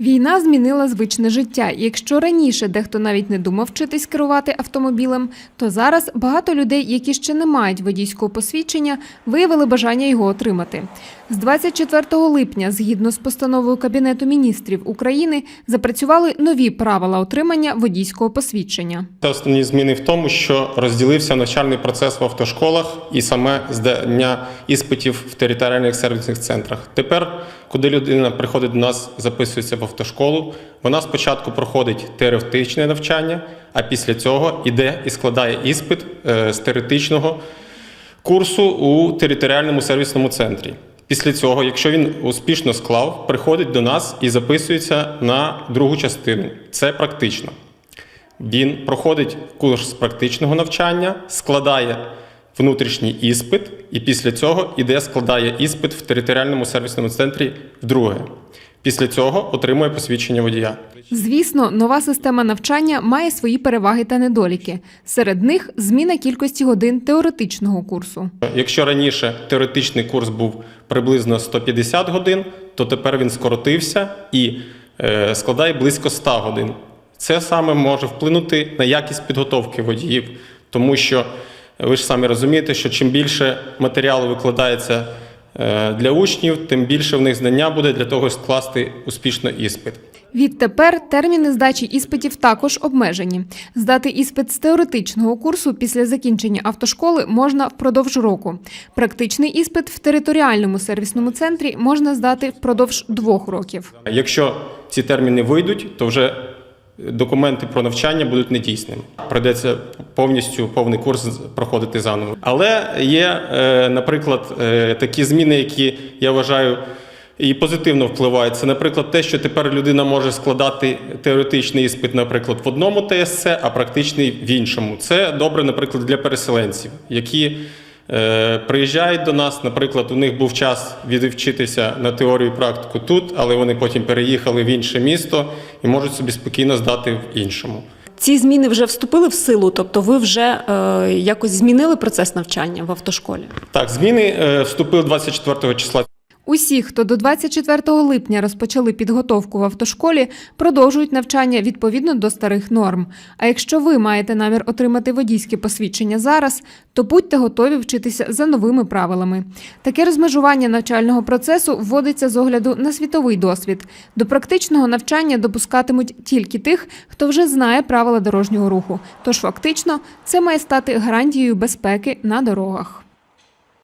Війна змінила звичне життя. Якщо раніше дехто навіть не думав вчитись керувати автомобілем, то зараз багато людей, які ще не мають водійського посвідчення, виявили бажання його отримати. З 24 липня, згідно з постановою Кабінету міністрів України, запрацювали нові правила отримання водійського посвідчення. Основні зміни в тому, що розділився навчальний процес в автошколах і саме здання іспитів в територіальних сервісних центрах. Тепер, куди людина приходить до нас, записується в автошколу, вона спочатку проходить теоретичне навчання, а після цього йде і складає іспит е, з теоретичного курсу у територіальному сервісному центрі. Після цього, якщо він успішно склав, приходить до нас і записується на другу частину. Це практично. Він проходить курс практичного навчання, складає внутрішній іспит, і після цього іде складає іспит в територіальному сервісному центрі вдруге. Після цього отримує посвідчення водія. Звісно, нова система навчання має свої переваги та недоліки. Серед них зміна кількості годин теоретичного курсу. Якщо раніше теоретичний курс був приблизно 150 годин, то тепер він скоротився і е, складає близько 100 годин. Це саме може вплинути на якість підготовки водіїв, тому що ви ж самі розумієте, що чим більше матеріалу викладається для учнів, тим більше в них знання буде для того, щоб скласти успішно іспит. Відтепер терміни здачі іспитів також обмежені. Здати іспит з теоретичного курсу після закінчення автошколи можна впродовж року. Практичний іспит в територіальному сервісному центрі можна здати впродовж двох років. Якщо ці терміни вийдуть, то вже документи про навчання будуть недійсними. Придеться повністю повний курс проходити заново. Але є, е, наприклад, е, такі зміни, які я вважаю. І позитивно впливають. Це, наприклад, те, що тепер людина може складати теоретичний іспит, наприклад, в одному ТСЦ, а практичний в іншому. Це добре, наприклад, для переселенців, які приїжджають до нас. Наприклад, у них був час відвчитися на теорію і практику тут, але вони потім переїхали в інше місто і можуть собі спокійно здати в іншому. Ці зміни вже вступили в силу, тобто ви вже е, якось змінили процес навчання в автошколі. Так, зміни е, вступили 24 числа. Усі, хто до 24 липня розпочали підготовку в автошколі, продовжують навчання відповідно до старих норм. А якщо ви маєте намір отримати водійське посвідчення зараз, то будьте готові вчитися за новими правилами. Таке розмежування навчального процесу вводиться з огляду на світовий досвід. До практичного навчання допускатимуть тільки тих, хто вже знає правила дорожнього руху. Тож фактично це має стати гарантією безпеки на дорогах.